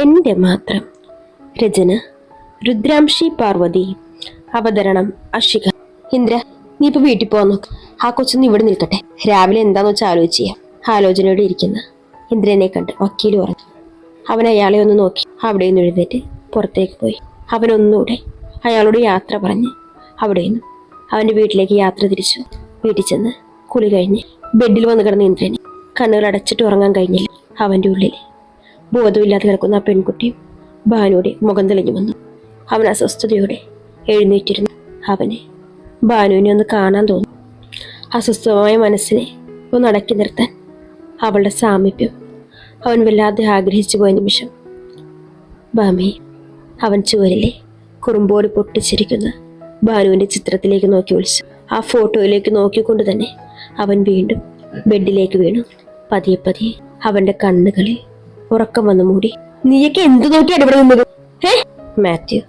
എന്റെ മാത്രം. രചന രുദ്രാംശി പാർവതി. അവതരണം അഷിക ഇന്ദ്ര നീ ഇപ്പൊ വീട്ടിൽ പോകാൻ നോക്ക് ആ കൊച്ചൊന്ന് ഇവിടെ നിൽക്കട്ടെ. രാവിലെ എന്താന്ന് വെച്ചാൽ ആലോചിച്ച് ആലോചനയോടെ ഇരിക്കുന്ന. ഇന്ദ്രനെ കണ്ട് വക്കീൽ പറഞ്ഞു. അവൻ അയാളെ ഒന്ന് നോക്കി. അവിടെ നിന്ന് എഴുന്നേറ്റ് പുറത്തേക്ക് പോയി. അവനൊന്നുകൂടെ അയാളോട് യാത്ര പറഞ്ഞ് അവിടെ നിന്ന് അവന്റെ വീട്ടിലേക്ക് യാത്ര തിരിച്ചു. വീട്ടിൽ ചെന്ന് കുളി കഴിഞ്ഞ് ബെഡിൽ വന്ന് കിടന്ന ഇന്ദ്രനെ കണ്ണുകൾ അടച്ചിട്ട് ഉറങ്ങാൻ കഴിഞ്ഞില്ല. അവന്റെ ഉള്ളിൽ ബോധമില്ലാതെ കിടക്കുന്ന ആ പെൺകുട്ടിയും ഭാനുവിടെ മുഖം തെളിഞ്ഞു വന്നു. അവൻ അസ്വസ്ഥതയോടെ എഴുന്നേറ്റിരുന്നു. അവനെ ഭാനുവിനെ ഒന്ന് കാണാൻ തോന്നി. അസ്വസ്ഥമായ മനസ്സിനെ ഒന്ന് അടക്കി നിർത്താൻ അവളുടെ സാമീപ്യം അവൻ വല്ലാതെ ആഗ്രഹിച്ചു പോയ നിമിഷം. ബാമി അവൻ ചുവരിലെ കുറുമ്പോട് പൊട്ടിച്ചിരിക്കുന്ന ബാനുവിന്റെ ചിത്രത്തിലേക്ക് നോക്കി വിളിച്ചു. ആ ഫോട്ടോയിലേക്ക് നോക്കിക്കൊണ്ട് തന്നെ അവൻ വീണ്ടും ബെഡിലേക്ക് വീണു. പതിയെ പതിയെ അവന്റെ കണ്ണുകളിൽ ഉറക്കം വന്നു മൂടി. നീയൊക്കെ എന്തു നോക്കി ഇവിടെ നിന്നത്? ഏ മാത്യു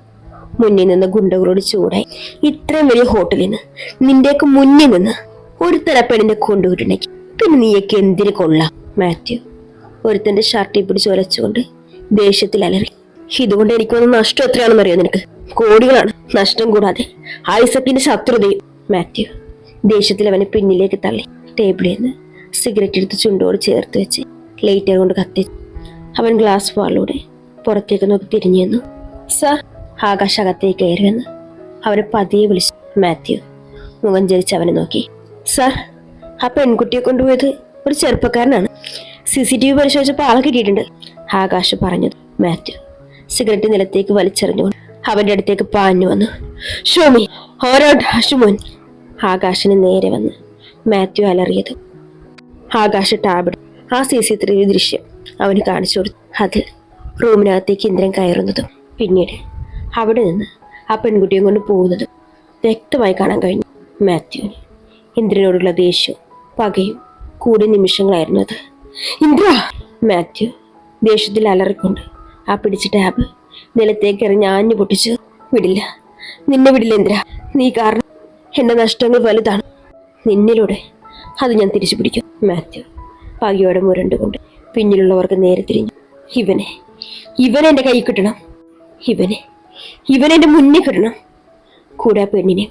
മുന്നിൽ നിന്ന് ഗുണ്ടകളോട് ചൂടായി. ഇത്രയും വലിയ ഹോട്ടലിൽ നിന്ന് നിന്റെയൊക്കെ മുന്നിൽ നിന്ന് ഒരുത്തര പെണ്ണിനെ കൊണ്ടുപോയിട്ടുണ്ടെങ്കിൽ പിന്നെ നീയൊക്കെ എന്തിനു കൊള്ളാം? മാത്യു ഒരുത്തന്റെ ഷർട്ടിൽ പിടിച്ച് ഒലച്ചുകൊണ്ട് ദേഷ്യത്തിൽ അലറി. ഇതുകൊണ്ട് എനിക്ക് വന്ന നഷ്ടം എത്രയാണെന്ന് അറിയോ നിനക്ക്? കോടികളാണ്. നഷ്ടം കൂടാതെ ഐസക്കിന്റെ ശത്രുതയും. മാത്യു ദേഷ്യത്തിൽ അവനെ പിന്നിലേക്ക് തള്ളി. ടേബിളിൽ നിന്ന് സിഗരറ്റ് എടുത്ത് ചുണ്ടോട് ചേർത്ത് വെച്ച് ലൈറ്റർ കൊണ്ട് കത്തി അവൻ ഗ്ലാസ് വാളിലൂടെ പുറത്തേക്ക് നോക്കി തിരിഞ്ഞു നിന്നു. സർ ആകാശ അകത്തേക്ക് കയറി വന്ന് പതിയെ വിളിച്ചു. മാത്യു മുഖം ജലിച്ച് അവനെ നോക്കി. സർ ആ പെൺകുട്ടിയെ കൊണ്ടുപോയത് ഒരു ചെറുപ്പക്കാരനാണ്. സി സി ടി വി പരിശോധിച്ചപ്പോൾ ആളെ കിട്ടിയിട്ടുണ്ട് ആകാശ് പറഞ്ഞു. മാത്യു സിഗരറ്റ് നിലത്തേക്ക് വലിച്ചെറിഞ്ഞുകൊണ്ട് അവന്റെ അടുത്തേക്ക് പാഞ്ഞു വന്നു. ഷോമി ഓരോ ഡാഷുമോൻ ആകാശിന് നേരെ വന്ന് മാത്യു അലറിയത്. ആകാശ് ടാബ് ആ സി സി ടി വി ദൃശ്യം അവന് കാണിച്ചു കൊടുത്തു. അതിൽ റൂമിനകത്തേക്ക് ഇന്ദ്രൻ കയറുന്നതും പിന്നീട് അവിടെ നിന്ന് ആ പെൺകുട്ടിയെ കൊണ്ട് പോകുന്നതും വ്യക്തമായി കാണാൻ കഴിഞ്ഞു. മാത്യുവിന് ഇന്ദ്രനോടുള്ള ദേഷ്യവും പകയും കൂടിയ നിമിഷങ്ങളായിരുന്നു അത്. ഇന്ദ്ര! മാത്യു ദേഷ്യത്തിൽ അലറിക്കൊണ്ട് ആ പിടിച്ച ടാബ് നിലത്തേക്ക് എറിഞ്ഞ് ആഞ്ഞു പൊട്ടിച്ച്. വിടില്ല നിന്നെ വിടില്ല ഇന്ദ്ര. നീ കാരണം എന്റെ നഷ്ടങ്ങൾ വലുതാണ്. നിന്നിലൂടെ അത് ഞാൻ തിരിച്ചു പിടിക്കും മാത്യു പകയോടെ മുരണ്ടുകൊണ്ട് പിന്നിലുള്ളവർക്ക് നേരെ തിരിഞ്ഞു. ഇവനെ ഇവനെ എന്റെ കൈ കിട്ടണം. ഇവനെ ഇവനെന്റെ മുന്നിൽ കിട്ടണം. കൂടെ ആ പെണ്ണിനെ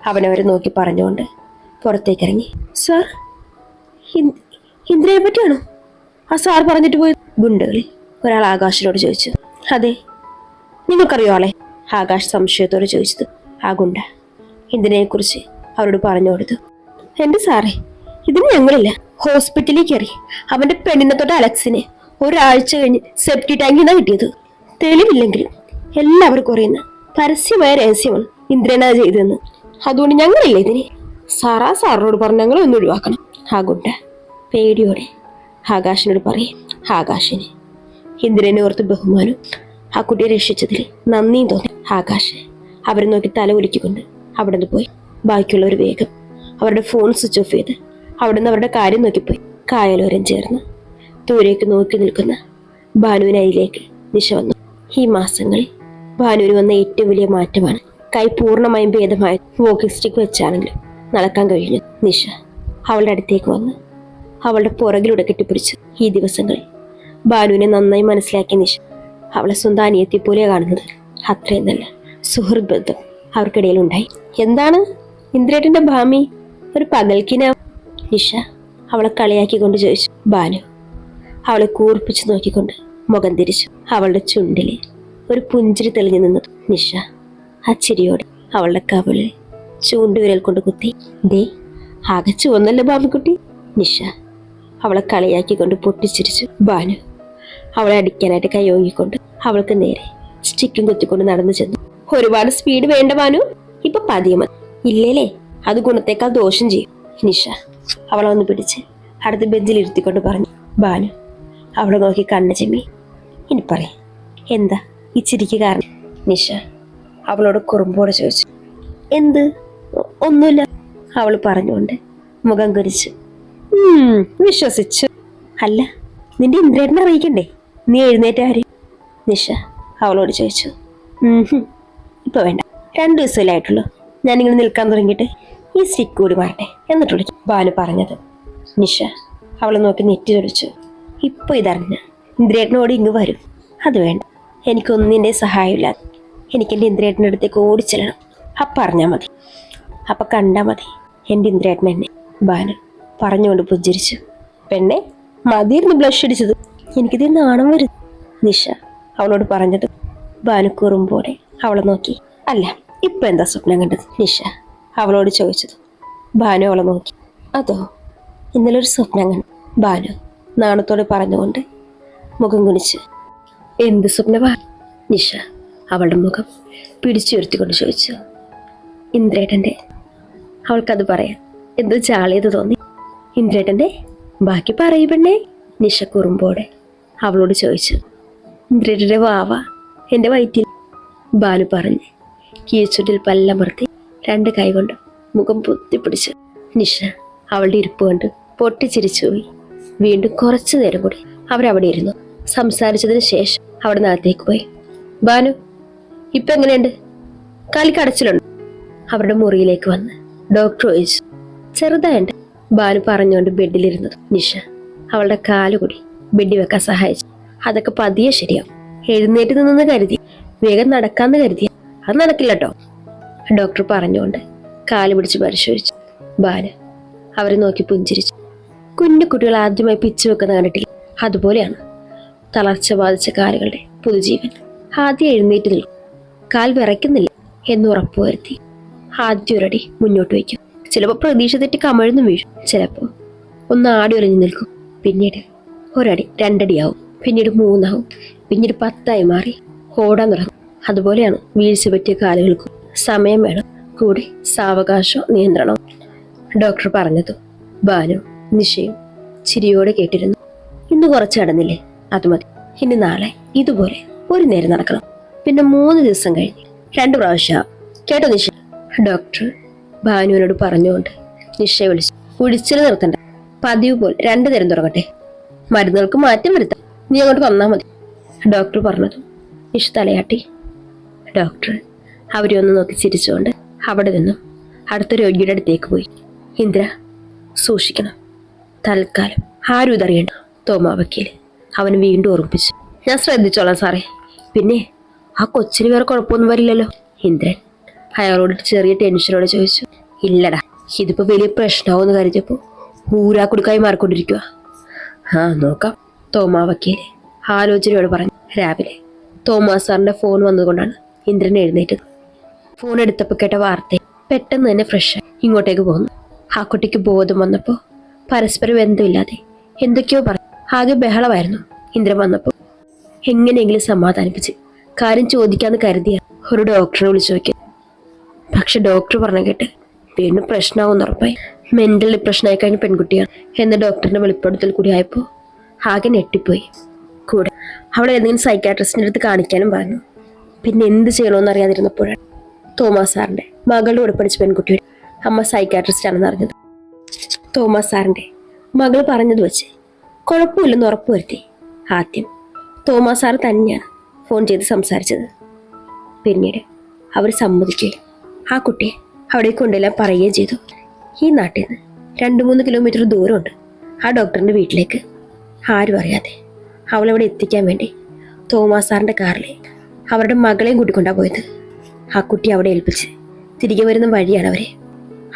അവനവരെ നോക്കി പറഞ്ഞുകൊണ്ട് പുറത്തേക്ക് ഇറങ്ങി. സാർ ഇന്ദ്രയെ പറ്റിയാണോ? ആ സാർ പറഞ്ഞിട്ട് പോയി ഗുണ്ടകളിൽ ഒരാൾ ആകാശിനോട് ചോദിച്ചു. അതെ നിങ്ങൾക്കറിയോ ആളെ? ആകാശ് സംശയത്തോട് ചോദിച്ചത്. ആ ഗുണ്ട ഇതിനെക്കുറിച്ച് അവരോട് പറഞ്ഞു കൊടുത്തു. എന്റെ സാറേ ഇതിന് ഞങ്ങളില്ല. ഹോസ്പിറ്റലിൽ കയറി. അവന്റെ പെണ്ണിനെ തൊട്ട് അലക്സിന്. ഒരാഴ്ച കഴിഞ്ഞ് സെപ്റ്റി ടാങ്കിൽ നിന്നാണ് കിട്ടിയത്. തെളിവില്ലെങ്കിലും എല്ലാവർക്കും അറിയുന്ന പരസ്യമായ രഹസ്യമാണ് ഇന്ദ്രനാ ചെയ്തതെന്ന്. അതുകൊണ്ട് ഞങ്ങളില്ലേ ഇതിന്? സാറാ സാറിനോട് പറഞ്ഞ് ഒന്ന് ഒഴിവാക്കണം. ആ ഗുണ്ട പേടിയോടെ ആകാശിനോട് പറയും. ആകാശിന്. ഇന്ദ്രനെ ഓർത്ത് ബഹുമാനം. ആ കുട്ടിയെ രക്ഷിച്ചതിൽ നന്ദിയും തോന്നി. ആകാശ് അവരെ നോക്കി തല ഒലിക്കൊണ്ട് അവിടെ നിന്ന് പോയി. ബാക്കിയുള്ളവർ വേഗം അവരുടെ ഫോൺ സ്വിച്ച് ഓഫ് ചെയ്ത് അവിടെ നിന്ന് അവരുടെ കാര്യം നോക്കിപ്പോയി. കായലോരം ചേർന്ന് ദൂരേക്ക് നോക്കി നിൽക്കുന്ന ഭാനുവിനരിയിലേക്ക് ദിശ വന്നു. ഈ മാസങ്ങളിൽ ഭാനുവിന് വന്ന ഏറ്റവും വലിയ മാറ്റമാണ് കൈ പൂർണമായും ഭേദമായ വോക്കിംഗ് സ്റ്റിക്ക് വെച്ചാണെങ്കിലും നടക്കാൻ കഴിഞ്ഞു. നിഷ അവളുടെ അടുത്തേക്ക് വന്ന് അവളുടെ പുറകിലൂടെ കെട്ടിപ്പിടിച്ചു. ഈ ദിവസങ്ങളിൽ ഭാനുവിനെ നന്നായി മനസ്സിലാക്കിയ നിഷ അവളെ സ്വന്തം പോലെയാണ് പോലെ കാണുന്നത് അത്രയും നല്ല സുഹൃത് ബന്ധം അവർക്കിടയിലുണ്ടായി. എന്താണ്? ഇന്ദ്രേട്ടന്റെ ഭാമി ഒരു പകൽക്കിന നിഷ അവളെ കളിയാക്കിക്കൊണ്ട് ചോദിച്ചു ബാലു അവളെ കൂർപ്പിച്ചു നോക്കിക്കൊണ്ട് മുഖം തിരിച്ചു. അവളുടെ ചുണ്ടിലെ ഒരു പുഞ്ചിരി തെളിഞ്ഞു നിന്നു. നിഷ ആ ചിരിയോടെ അവളുടെ കവിളിൽ ചൂണ്ടുവിരൽ കൊണ്ട് കുത്തി ദേ ആകെ വന്നല്ലോ ബാബുക്കുട്ടി? നിഷ അവളെ കളിയാക്കിക്കൊണ്ട് പൊട്ടിച്ചിരിച്ചു. ബാനു. അവളെ അടിക്കാനായിട്ട് കൈയോങ്ങിക്കൊണ്ട് അവൾക്ക് നേരെ സ്റ്റിക്കും കുത്തിക്കൊണ്ട് നടന്നു ചെന്നു. ഒരുപാട് സ്പീഡ് വേണ്ട ബാനു. ഇപ്പൊ പതിയമതി ഇല്ലേലേ അത് ഗുണത്തേക്കാൾ ദോഷം ചെയ്യും. നിഷ അവളെ ഒന്ന് പിടിച്ച് അടുത്ത് ബെഞ്ചിൽ ഇരുത്തിക്കൊണ്ട് പറഞ്ഞു ബാനു അവളെ നോക്കി കണ്ണ ചെമ്മി. ഇനി പറയും എന്താ ഇച്ചിരിക്ക് കാരണം? നിഷ അവളോട് കുറുമ്പോടെ ചോദിച്ചു എന്ത്? ഒന്നുമില്ല. അവൾ പറഞ്ഞുകൊണ്ട് മുഖം കുരിച്ച് "ഉം, വിശ്വസിച്ചു. അല്ല നിന്റെ ഇന്ദ്രേട്ടനെ അറിയിക്കണ്ടേ? നീ എഴുന്നേറ്റ ആര് നിഷ അവളോട് ചോദിച്ചു "ഉം ഇപ്പൊ വേണ്ട. രണ്ടു ദിവസമല്ലേ ആയിട്ടുള്ളൂ. ഞാനിങ്ങനെ നിൽക്കാൻ തുടങ്ങിയിട്ട്. ഈ സ്റ്റിക്ക് കൂടി എന്നിട്ട് വിളിക്കും. ബാനു പറഞ്ഞത് നിഷ അവളെ നോക്കി നെറ്റി ചൊടിച്ചു ഇപ്പൊ ഇതറിഞ്ഞ ഇന്ദ്രേട്ടനോട് ഇങ്ങ് വരും. അത് വേണ്ട. എനിക്കൊന്നിന്റെ സഹായമില്ല. എനിക്ക് എന്റെ ഇന്ദ്രേട്ടന്റെ അടുത്തേക്ക് ഓടിച്ചെല്ലണം. അപ്പം അറിഞ്ഞാൽ മതി. അപ്പം കണ്ടാൽ മതി എന്റെ ഇന്ദ്രേട്ടൻ എന്നെ. ബാലു പറഞ്ഞുകൊണ്ട് പുഞ്ചിരിച്ചു. പെണ്ണെ മതിയിരുന്നു ബ്ലഷ് അടിച്ചത്. എനിക്കിത് നാണം വരും. നിഷ അവളോട് പറഞ്ഞത് ബാനുക്കൂറും പോലെ അവളെ നോക്കി. അല്ല ഇപ്പം എന്താ സ്വപ്നം കണ്ടത്? നിഷ. അവളോട് ചോദിച്ചത്. ഭാനു അവളെ നോക്കി. അതോ? ഇന്നലെ ഒരു സ്വപ്നം കണ്ടു. ഭാനു നാണത്തോടെ പറഞ്ഞുകൊണ്ട് മുഖം കുനിച്ച്. എന്ത് സ്വപ്നമാ? നിഷ അവളുടെ മുഖം പിടിച്ചുയർത്തിക്കൊണ്ട് ചോദിച്ചു. ഇന്ദ്രേട്ടന്റെ? അവൾക്കത് പറയാം. എന്തോ ചാളിയത് തോന്നി. ഇന്ദ്രേട്ടന്റെ? ബാക്കി പറയൂ പെണ്ണേ. നിഷ കുറുമ്പോടെ അവളോട് ചോദിച്ചു. ഇന്ദ്രേട്ടന്റെ വാവ എന്റെ വയറ്റിൽ. ബാലു പറഞ്ഞ് കീഴ്ച്ചുട്ടിൽ പല്ലമർത്തി രണ്ട് കൈകൊണ്ട് മുഖം പൊത്തിപ്പിടിച്ച് നിഷ അവളുടെ ഇരിപ്പ് കണ്ട് പൊട്ടിച്ചിരിച്ചുപോയി വീണ്ടും കുറച്ചു നേരം കൂടി അവരവിടെ ഇരുന്നു. സംസാരിച്ചതിന് ശേഷം അവിടെ നിന്നകത്തേക്ക് പോയി. ബാനു ഇപ്പൊ എങ്ങനെയുണ്ട്? കളിക്കടച്ചിലുണ്ട് അവരുടെ മുറിയിലേക്ക് വന്ന് ഡോക്ടർ ചോദിച്ചു. ചെറുതായിട്ട് ബാനു പറഞ്ഞുകൊണ്ട് ബെഡിലിരുന്നത് നിഷ അവളുടെ കാലുകൂടി ബെഡി വെക്കാൻ സഹായിച്ചു. അതൊക്കെ പതിയെ ശരിയാവും. എഴുന്നേറ്റ് നിന്നെന്ന് കരുതി. വേഗം നടക്കാന്ന് കരുതി. അത് നടക്കില്ല കേട്ടോ ഡോക്ടർ പറഞ്ഞുകൊണ്ട് കാൽ പിടിച്ച് പരിശോധിച്ചു. ബാല അവരെ നോക്കി പുഞ്ചിരിച്ചു. കുഞ്ഞു കുട്ടികൾ ആദ്യമായി പിച്ചു വെക്കുന്ന കണ്ടിട്ടില്ല. അതുപോലെയാണ് തളർച്ച ബാധിച്ച കാലുകളുടെ പുതുജീവൻ. ആദ്യം എഴുന്നേറ്റ് നിൽക്കും. കാൽ വിറയ്ക്കുന്നില്ല എന്ന് ഉറപ്പുവരുത്തി ആദ്യം ഒരടി മുന്നോട്ട് വയ്ക്കും. ചിലപ്പോൾ പ്രതീക്ഷ തെറ്റി കമഴ്ന്നു വീഴും. ചിലപ്പോൾ ഒന്ന് ആടി ഒരഞ്ഞു നിൽക്കും. പിന്നീട് ഒരടി രണ്ടടിയാവും. പിന്നീട് മൂന്നാവും. പിന്നീട് പത്തായി മാറി ഓടാൻ തുടങ്ങും. അതുപോലെയാണ് വീഴ്ച പറ്റിയ കാലുകൾക്കും സമയം വേണം കൂടി സാവകാശ നിയന്ത്രണവും ഡോക്ടർ പറഞ്ഞതും. ബാനു നിശയും ചിരിയോടെ കേട്ടിരുന്നു. ഇന്ന് കുറച്ച് നടന്നില്ലേ? അത് മതി. ഇനി നാളെ ഇതുപോലെ ഒരു നേരം നടക്കണം. പിന്നെ മൂന്ന് ദിവസം കഴിഞ്ഞ്. രണ്ടു പ്രാവശ്യം. കേട്ടോ നിശ ഡോക്ടർ ഭാനുവിനോട് പറഞ്ഞുകൊണ്ട് നിഷയെ വിളിച്ചു. കുടിച്ചിൽ നിർത്തണ്ട. പതിവ് പോലെ രണ്ടു നേരം തുടങ്ങട്ടെ. മരുന്നുകൾക്ക് മാറ്റം വരുത്താം. നീ അങ്ങോട്ട് വന്നാൽ മതി. ഡോക്ടർ പറഞ്ഞതും. നിഷ തലയാട്ടി. ഡോക്ടർ അവരെ ഒന്ന് നോക്കി ചിരിച്ചുകൊണ്ട് അവിടെ നിന്നും അടുത്ത രോഗിയുടെ അടുത്തേക്ക് പോയി. ഇന്ദ്ര സൂക്ഷിക്കണം. തൽക്കാലം ആരും ഇതറിയണ്ട തോമാ വക്കീൽ അവൻ വീണ്ടും ഓർമ്മിപ്പിച്ചു. ഞാൻ ശ്രദ്ധിച്ചോളാം സാറേ. പിന്നെ ആ കൊച്ചിന് വേറെ കുഴപ്പമൊന്നും വരില്ലല്ലോ. ഇന്ദ്രൻ അയാളോട് ചെറിയ ടെൻഷനോടെ ചോദിച്ചു. ഇല്ലടാ ഇതിപ്പോൾ വലിയ പ്രശ്നമാവെന്ന് കരുതിയപ്പോൾ ഊരാ കുടുക്കായി മാറിക്കൊണ്ടിരിക്കുക ആ നോക്കാം തോമാ വക്കീൽ ആലോചനയോട് പറഞ്ഞു. രാവിലെ തോമാ സാറിന്റെ ഫോൺ വന്നതുകൊണ്ടാണ് ഇന്ദ്രൻ എഴുന്നേറ്റത്. ഫോൺ എടുത്തപ്പോൾ കേട്ട വാർത്ത പെട്ടെന്ന് തന്നെ ഫ്രഷ് ഇങ്ങോട്ടേക്ക് പോന്നു ആ കുട്ടിക്ക് ബോധം വന്നപ്പോൾ പരസ്പരം ബന്ധമില്ലാതെ എന്തൊക്കെയോ പറഞ്ഞു ആകെ ബഹളമായിരുന്നു. ഇന്ദ്രൻ വന്നപ്പോൾ എങ്ങനെയെങ്കിലും സമാധാനിപ്പിച്ച് കാര്യം ചോദിക്കാന്ന് കരുതിയ ഒരു ഡോക്ടറെ വിളിച്ചു നോക്കി. പക്ഷെ ഡോക്ടർ പറഞ്ഞ കേട്ട് വീണ്ടും പ്രശ്നമാവും ഉറപ്പായി. മെന്റൽ ഡിപ്രഷനായി കഴിഞ്ഞ പെൺകുട്ടിയാണ് എന്ന ഡോക്ടറിന്റെ വെളിപ്പെടുത്തൽ കൂടി ആയപ്പോൾ ആകെ ഞെട്ടിപ്പോയി. കൂടെ അവളെ ഏതെങ്കിലും സൈക്കാട്രിസ്റ്റിന്റെ അടുത്ത് കാണിക്കാനും പറഞ്ഞു. പിന്നെ എന്ത് ചെയ്യണമെന്ന് അറിയാതിരുന്നപ്പോഴാണ് തോമസ് സാറിന്റെ മകളുടെ കൂടെ പഠിച്ച പെൺകുട്ടി അമ്മ സൈക്കാട്രിസ്റ്റ് ആണെന്ന് അറിഞ്ഞത് തോമസ് സാറിന്റെ മകൾ പറഞ്ഞത് വെച്ച് കുഴപ്പമില്ലെന്ന് ഉറപ്പുവരുത്തി ആദ്യം തോമസ് സാർ തന്നെയാണ് ഫോൺ ചെയ്ത് സംസാരിച്ചത്. പിന്നീട് അവർ സമ്മതിക്കുകയും ആ കുട്ടിയെ അവിടെ കൊണ്ടെല്ലാം പറയുകയും ചെയ്തു. ഈ നാട്ടിൽ നിന്ന് രണ്ട് മൂന്ന് കിലോമീറ്റർ ദൂരമുണ്ട്. ആ ഡോക്ടറിന്റെ വീട്ടിലേക്ക് ആരും അറിയാതെ അവളവിടെ എത്തിക്കാൻ വേണ്ടി തോമസ് സാറിന്റെ കാറിൽ അവരുടെ മകളെയും കൂട്ടിക്കൊണ്ടാണ് പോയത്. ആ കുട്ടി അവിടെ ഏൽപ്പിച്ച്. തിരികെ വരുന്ന വഴിയാണ് അവരെ.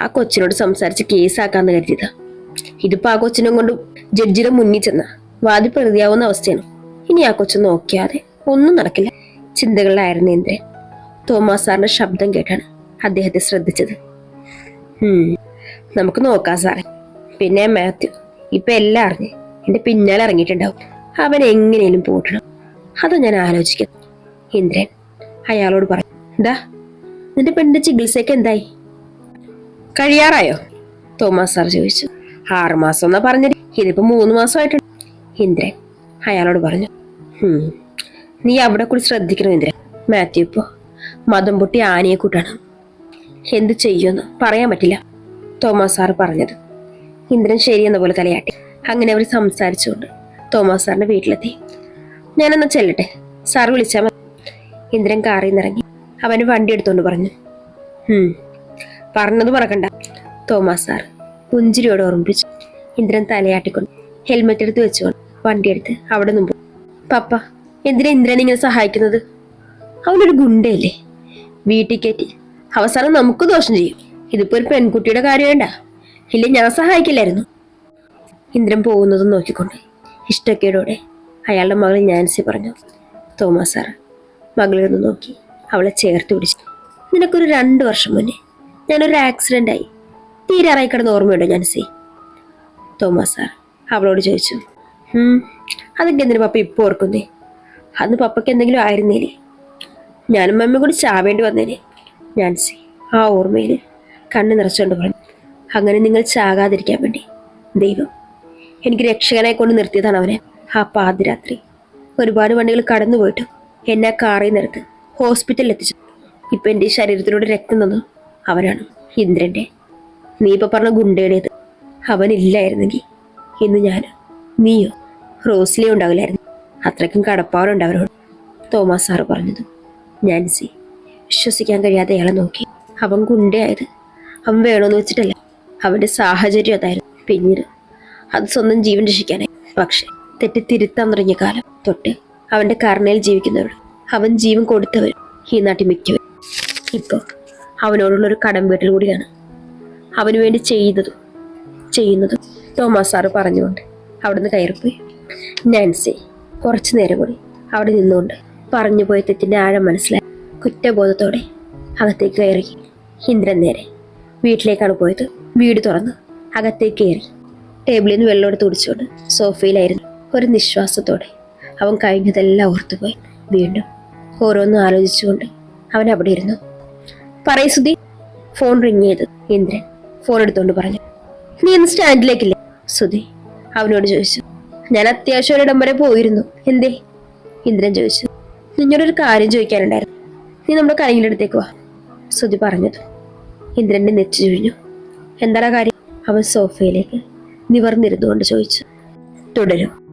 ആ കൊച്ചിനോട് സംസാരിച്ച് കേസാക്കാന്ന് കരുതിയത്. ഇതിപ്പോ ആ കൊച്ചിനെ കൊണ്ട് ജഡ്ജിയുടെ മുന്നിൽ ചെന്ന വാദി പ്രതിയാവുന്ന അവസ്ഥയാണ്. ഇനി ആ കൊച്ചു നോക്കിയാതെ ഒന്നും നടക്കില്ല. ചിന്തകളിലായിരുന്നു ഇന്ദ്രൻ. തോമസ് സാറിന്റെ ശബ്ദം കേട്ടാണ് അദ്ദേഹത്തെ ശ്രദ്ധിച്ചത്. നമുക്ക് നോക്കാം സാറേ. പിന്നെ മാത്യു ഇപ്പൊ എല്ലാം അറിഞ്ഞ്. എന്റെ പിന്നാലെ ഇറങ്ങിയിട്ടുണ്ടാവും. അവൻ എങ്ങനെയും പോട്ടണം അത് ഞാൻ ആലോചിക്കുന്നു ഇന്ദ്രൻ അയാളോട് പറഞ്ഞു ഡാ നിന്റെ പെണ്ണിന്റെ ചികിത്സയ്ക്ക് എന്തായി? കഴിയാറായോ? തോമസ് സാർ ചോദിച്ചു. ആറ് മാസം എന്നാ പറഞ്ഞത്. ഇതിപ്പോ മൂന്ന് മാസമായിട്ടുണ്ട്. ഇന്ദ്രൻ അയാളോട് പറഞ്ഞു നീ അവിടെ കൂടി ശ്രദ്ധിക്കണം ഇന്ദ്രൻ. മാത്യു ഇപ്പോ മതം പൊട്ടി ആനയെ കൂട്ടാണ്. എന്ത് ചെയ്യുമെന്ന് പറയാൻ പറ്റില്ല തോമസ് സാർ പറഞ്ഞത്. ഇന്ദ്രൻ ശരിയെന്ന പോലെ തലയാട്ടി. അങ്ങനെ അവർ സംസാരിച്ചുകൊണ്ട് തോമസ് സാറിന്റെ വീട്ടിലെത്തി. ഞാനെന്നാ ചെല്ലട്ടെ? സാർ വിളിച്ചാൽ മതി. ഇന്ദ്രൻ കാറിൽ നിന്നിറങ്ങി. അവന് വണ്ടി എടുത്തോണ്ട് പറഞ്ഞു. "ഹും, പറഞ്ഞത് മറക്കണ്ട തോമസ് സാർ പുഞ്ചിരിയോട് ഓർമ്മിപ്പിച്ചു. ഇന്ദ്രൻ തലയാട്ടിക്കൊണ്ട് ഹെൽമെറ്റ് എടുത്ത് വെച്ചുകൊണ്ട് വണ്ടി എടുത്ത് അവിടെ നിന്ന് പോയി. പപ്പ എന്തിനാ ഇന്ദ്രൻ ഇങ്ങനെ സഹായിക്കുന്നത്? അവനൊരു ഗുണ്ടയല്ലേ. വീട്ടിൽ കയറ്റി അവസാനം നമുക്ക് ദോഷം ചെയ്യും. ഇതിപ്പോ ഒരു പെൺകുട്ടിയുടെ കാര്യം വേണ്ട. ഇല്ല ഞാൻ സഹായിക്കില്ലായിരുന്നു. ഇന്ദ്രൻ പോകുന്നതും നോക്കിക്കൊണ്ട് ഇഷ്ടക്കേടോടെ അയാളുടെ മകൾ ഞാൻസി പറഞ്ഞു. തോമസ് സാർ മകളിരുന്ന് നോക്കി. അവളെ ചേർത്ത് പിടിച്ചു. നിനക്കൊരു രണ്ട് വർഷം മുന്നേ ഞാനൊരു ആക്സിഡന്റ് ആയി. തീരാറായി കിടന്ന് ഓർമ്മയുണ്ടോ ജാൻസി? തോമസ് സാർ അവളോട് ചോദിച്ചു. "ഉം, അതൊക്കെ എന്തിനു പപ്പ ഇപ്പോൾ ഓർക്കുന്നേ? അന്ന് പപ്പയ്ക്ക് എന്തെങ്കിലും ആയിരുന്നേലേ? ഞാനും മമ്മയും കൂടി ചാവേണ്ടി വന്നേനെ. നാൻസി ആ ഓർമ്മയിൽ കണ്ണ് നിറച്ചുകൊണ്ട് പറഞ്ഞു. അങ്ങനെ നിങ്ങൾ ചാകാതിരിക്കാൻ വേണ്ടി. ദൈവം എനിക്ക് രക്ഷകനെ കൊണ്ട് നിർത്തിയതാണ് അവനെ. ആ പാതിരാത്രി ഒരുപാട് വണ്ടികൾ കടന്നു പോയിട്ടും എന്നെ കാറിൽ നിന്നെടുത്ത് ഹോസ്പിറ്റലിൽ എത്തിച്ചു. ഇപ്പം എന്റെ ഈ ശരീരത്തിലൂടെ രക്തം തന്നു. അവനാണ് ഇന്ദ്രന്റെ നീ ഇപ്പൊ പറഞ്ഞ ഗുണ്ടയുടേത്. അവനില്ലായിരുന്നെങ്കിൽ ഇന്ന് ഞാൻ നീയോ? റോസ്ലിയോ ഉണ്ടാവില്ലായിരുന്നു. അത്രയ്ക്കും കടപ്പാടുണ്ട് അവരോട്. തോമസ് സാറ് പറഞ്ഞത്. നാൻസി വിശ്വസിക്കാൻ കഴിയാതെ അയാളെ നോക്കി. അവൻ ഗുണ്ടയായത് അവൻ വേണമെന്ന് വെച്ചിട്ടല്ല. അവന്റെ സാഹചര്യം അതായിരുന്നു. പിന്നീട് അത് സ്വന്തം ജീവൻ രക്ഷിക്കാനായി. പക്ഷെ തെറ്റി തിരുത്താൻ തുടങ്ങിയ കാലം തൊട്ട് അവന്റെ കരുണയിൽ ജീവിക്കുന്നവർ അവൻ ജീവൻ കൊടുത്തവൻ ഈ നാട്ടിൽ മിക്കവർ ഇപ്പോൾ അവനോടുള്ളൊരു കടം വീട്ടിൽ കൂടിയാണ്. അവന് വേണ്ടി ചെയ്തതും ചെയ്യുന്നതും തോമസ് സാറ് പറഞ്ഞുകൊണ്ട് അവിടുന്ന് കയറിപ്പോയി. നാൻസി കുറച്ചു നേരം കൂടി അവിടെ നിന്നുകൊണ്ട് പറഞ്ഞു പോയ തെറ്റിന്റെ ആഴം മനസ്സിലായി. കുറ്റബോധത്തോടെ അകത്തേക്ക് കയറി. ഇന്ദ്രൻ നേരെ വീട്ടിലേക്കാണ് പോയത്. വീട് തുറന്ന് അകത്തേക്ക് കയറി. ടേബിളിൽ നിന്ന് വെള്ളം എടുത്ത് കുടിച്ചുകൊണ്ട് സോഫയിലായിരുന്നു. ഒരു നിശ്വാസത്തോടെ അവൻ കഴിഞ്ഞതെല്ലാം ഓർത്തുപോയി. വീണ്ടും ഓരോന്നും ആലോചിച്ചുകൊണ്ട് അവൻ അവിടെ ഇരുന്നു. പറയ സുധി ഫോൺ റിങ് ചെയ്തു. ഇന്ദ്രൻ ഫോൺ എടുത്തുകൊണ്ട് പറഞ്ഞു നീ ഇന്ന് സ്റ്റാൻഡിലേക്കില്ലേ? സുധി അവനോട് ചോദിച്ചു ഞാൻ അത്യാവശ്യം ഒരിടം വരെ പോയിരുന്നു. എന്തേ? ഇന്ദ്രൻ ചോദിച്ചു നിന്നോടൊരു കാര്യം ചോദിക്കാനുണ്ടായിരുന്നു. നീ നമ്മുടെ കൈയുടെ അടുത്തേക്ക് വാ. സുധി പറഞ്ഞത്. ഇന്ദ്രന്റെ നെച്ചു ചുഴിഞ്ഞു. എന്താണ് കാര്യം? അവൻ സോഫയിലേക്ക് നിവർന്നിരുന്നുകൊണ്ട് ചോദിച്ചു തുടരും.